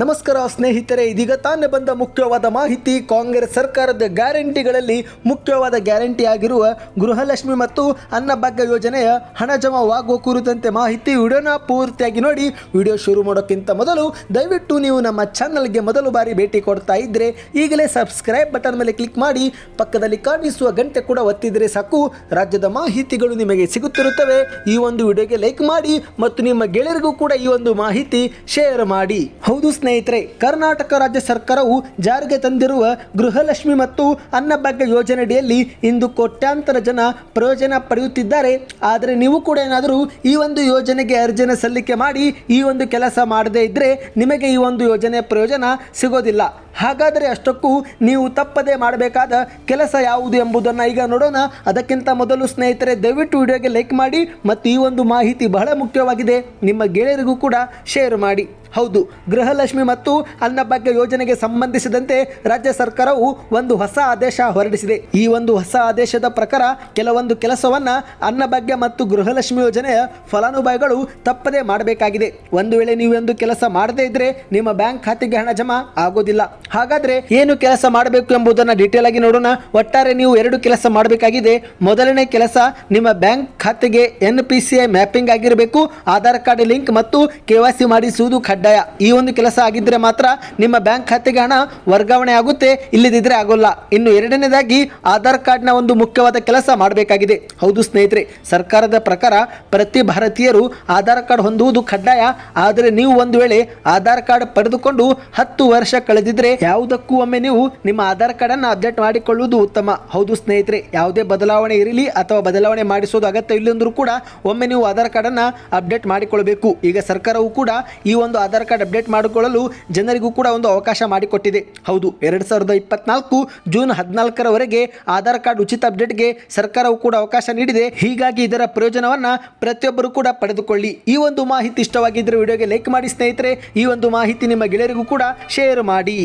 ನಮಸ್ಕಾರ ಸ್ನೇಹಿತರೆ, ಇದೀಗ ತಾನೇ ಬಂದ ಮುಖ್ಯವಾದ ಮಾಹಿತಿ, ಕಾಂಗ್ರೆಸ್ ಸರ್ಕಾರದ ಗ್ಯಾರಂಟಿಗಳಲ್ಲಿ ಮುಖ್ಯವಾದ ಗ್ಯಾರಂಟಿ ಆಗಿರುವ ಗೃಹಲಕ್ಷ್ಮಿ ಮತ್ತು ಅನ್ನಭಾಗ್ಯ ಯೋಜನೆಯ ಹಣ ಜಮಾವಾಗುವ ಕುರಿತಂತೆ ಮಾಹಿತಿ ವಿಡಿಯೋನ ಪೂರ್ತಿಯಾಗಿ ನೋಡಿ, ವಿಡಿಯೋ ಶುರು ಮಾಡೋಕ್ಕಿಂತ ಮೊದಲು ದಯವಿಟ್ಟು ನೀವು ನಮ್ಮ ಚಾನಲ್ಗೆ ಮೊದಲು ಬಾರಿ ಭೇಟಿ ಕೊಡ್ತಾ ಇದ್ದರೆ ಈಗಲೇ ಸಬ್ಸ್ಕ್ರೈಬ್ ಬಟನ್ ಮೇಲೆ ಕ್ಲಿಕ್ ಮಾಡಿ, ಪಕ್ಕದಲ್ಲಿ ಕಾಣಿಸುವ ಗಂಟೆ ಕೂಡ ಒತ್ತಿದರೆ ಸಾಕು. ರಾಜ್ಯದ ಮಾಹಿತಿಗಳು ನಿಮಗೆ ಸಿಗುತ್ತಿರುತ್ತವೆ. ಈ ಒಂದು ವಿಡಿಯೋಗೆ ಲೈಕ್ ಮಾಡಿ ಮತ್ತು ನಿಮ್ಮ ಗೆಳೆಯರಿಗೂ ಕೂಡ ಈ ಒಂದು ಮಾಹಿತಿ ಶೇರ್ ಮಾಡಿ. ಹೌದು ಸ್ನೇಹಿತರೆ, ಕರ್ನಾಟಕ ರಾಜ್ಯ ಸರ್ಕಾರವು ಜಾರಿಗೆ ತಂದಿರುವ ಗೃಹಲಕ್ಷ್ಮಿ ಮತ್ತು ಅನ್ನಭಾಗ್ಯ ಯೋಜನೆಯಡಿಯಲ್ಲಿ ಇಂದು ಕೋಟ್ಯಾಂತರ ಜನ ಪ್ರಯೋಜನ ಪಡೆಯುತ್ತಿದ್ದಾರೆ. ಆದರೆ ನೀವು ಕೂಡ ಏನಾದರೂ ಈ ಒಂದು ಯೋಜನೆಗೆ ಅರ್ಜಿನ ಸಲ್ಲಿಕೆ ಮಾಡಿ ಈ ಒಂದು ಕೆಲಸ ಮಾಡದೇ ಇದ್ದರೆ ನಿಮಗೆ ಈ ಒಂದು ಯೋಜನೆ ಪ್ರಯೋಜನ ಸಿಗೋದಿಲ್ಲ. ಹಾಗಾದರೆ ಅಷ್ಟಕ್ಕೂ ನೀವು ತಪ್ಪದೇ ಮಾಡಬೇಕಾದ ಕೆಲಸ ಯಾವುದು ಎಂಬುದನ್ನು ಈಗ ನೋಡೋಣ. ಅದಕ್ಕಿಂತ ಮೊದಲು ಸ್ನೇಹಿತರೆ, ದಯವಿಟ್ಟು ವಿಡಿಯೋಗೆ ಲೈಕ್ ಮಾಡಿ ಮತ್ತು ಈ ಒಂದು ಮಾಹಿತಿ ಬಹಳ ಮುಖ್ಯವಾಗಿದೆ. ನಿಮ್ಮ ಗೆಳೆಯರಿಗೂ ಕೂಡ ಶೇರ್ ಮಾಡಿ. ಹೌದು, ಗೃಹಲಕ್ಷ್ಮಿ ಮತ್ತು ಅನ್ನಭಾಗ್ಯ ಯೋಜನೆಗೆ ಸಂಬಂಧಿಸಿದಂತೆ ರಾಜ್ಯ ಸರ್ಕಾರವು ಒಂದು ಹೊಸ ಆದೇಶ ಹೊರಡಿಸಿದೆ. ಈ ಒಂದು ಹೊಸ ಆದೇಶದ ಪ್ರಕಾರ ಕೆಲವೊಂದು ಕೆಲಸವನ್ನ ಅನ್ನಭಾಗ್ಯ ಮತ್ತು ಗೃಹಲಕ್ಷ್ಮಿ ಯೋಜನೆಯ ಫಲಾನುಭವಿಗಳು ತಪ್ಪದೇ ಮಾಡಬೇಕಾಗಿದೆ. ಒಂದು ವೇಳೆ ನೀವು ಒಂದು ಕೆಲಸ ಮಾಡದೇ ಇದ್ರೆ ನಿಮ್ಮ ಬ್ಯಾಂಕ್ ಖಾತೆಗೆ ಹಣ ಜಮಾ ಆಗೋದಿಲ್ಲ. ಹಾಗಾದ್ರೆ ಏನು ಕೆಲಸ ಮಾಡಬೇಕು ಎಂಬುದನ್ನು ಡೀಟೇಲ್ ಆಗಿ ನೋಡೋಣ. ಒಟ್ಟಾರೆ ನೀವು ಎರಡು ಕೆಲಸ ಮಾಡಬೇಕಾಗಿದೆ. ಮೊದಲನೇ ಕೆಲಸ ನಿಮ್ಮ ಬ್ಯಾಂಕ್ ಖಾತೆಗೆ N P C I mapping ಆಗಿರಬೇಕು. ಆಧಾರ್ ಕಾರ್ಡ್ ಲಿಂಕ್ ಮತ್ತು ಕೆ ವೈ ಸಿ ಮಾಡಿಸುವುದು ಕಡ್ಡಾಯ. ಈ ಒಂದು ಕೆಲಸ ಆಗಿದ್ದರೆ ಮಾತ್ರ ನಿಮ್ಮ ಬ್ಯಾಂಕ್ ಖಾತೆಗೆ ಹಣ ವರ್ಗಾವಣೆ ಆಗುತ್ತೆ ಇಲ್ಲದಿದ್ದರೆ ಆಗೋಲ್ಲ. ಇನ್ನು ಎರಡನೇದಾಗಿ ಆಧಾರ್ ಕಾರ್ಡ್ನ ಒಂದು ಮುಖ್ಯವಾದ ಕೆಲಸ ಮಾಡಬೇಕಾಗಿದೆ. ಹೌದು ಸ್ನೇಹಿತರೆ, ಸರ್ಕಾರದ ಪ್ರಕಾರ ಪ್ರತಿ ಭಾರತೀಯರು ಆಧಾರ್ ಕಾರ್ಡ್ ಹೊಂದುವುದು ಕಡ್ಡಾಯ. ಆದರೆ ನೀವು ಒಂದು ವೇಳೆ ಆಧಾರ್ ಕಾರ್ಡ್ ಪಡೆದುಕೊಂಡು ಹತ್ತು ವರ್ಷ ಕಳೆದಿದ್ರೆ ಯಾವುದಕ್ಕೂ ಒಮ್ಮೆ ನೀವು ನಿಮ್ಮ ಆಧಾರ್ ಕಾರ್ಡ್ ಅನ್ನು ಅಪ್ಡೇಟ್ ಮಾಡಿಕೊಳ್ಳುವುದು ಉತ್ತಮ. ಹೌದು ಸ್ನೇಹಿತರೆ, ಯಾವುದೇ ಬದಲಾವಣೆ ಇರಲಿ ಅಥವಾ ಬದಲಾವಣೆ ಮಾಡಿಸೋದು ಅಗತ್ಯ ಇಲ್ಲಂದ್ರೂ ಕೂಡ ಒಮ್ಮೆ ನೀವು ಆಧಾರ್ ಕಾರ್ಡ್ ಅನ್ನ ಅಪ್ಡೇಟ್ ಮಾಡಿಕೊಳ್ಳಬೇಕು ಈಗ ಸರ್ಕಾರವು ಕೂಡ ಈ ಒಂದು ಆಧಾರ್ ಕಾರ್ಡ್ ಅಪ್ಡೇಟ್ ಮಾಡಿಕೊಳ್ಳಲು ಜನರಿಗೂ ಕೂಡ ಒಂದು ಅವಕಾಶ ಮಾಡಿಕೊಟ್ಟಿದೆ. ಹೌದು, ಎರಡು ಸಾವಿರದ ಇಪ್ಪತ್ನಾಲ್ಕು ಜೂನ್ ಹದಿನಾಲ್ಕರವರೆಗೆ ಆಧಾರ್ ಕಾರ್ಡ್ ಉಚಿತ ಅಪ್ಡೇಟ್ಗೆ ಸರ್ಕಾರವು ಕೂಡ ಅವಕಾಶ ನೀಡಿದೆ. ಹೀಗಾಗಿ ಇದರ ಪ್ರಯೋಜನವನ್ನು ಪ್ರತಿಯೊಬ್ಬರು ಕೂಡ ಪಡೆದುಕೊಳ್ಳಿ. ಈ ಒಂದು ಮಾಹಿತಿ ಇಷ್ಟವಾಗಿದ್ದರೆ ವಿಡಿಯೋಗೆ ಲೈಕ್ ಮಾಡಿ ಸ್ನೇಹಿತರೆ. ಈ ಒಂದು ಮಾಹಿತಿ ನಿಮ್ಮ ಗೆಳೆಯರಿಗೂ ಕೂಡ ಶೇರ್ ಮಾಡಿ.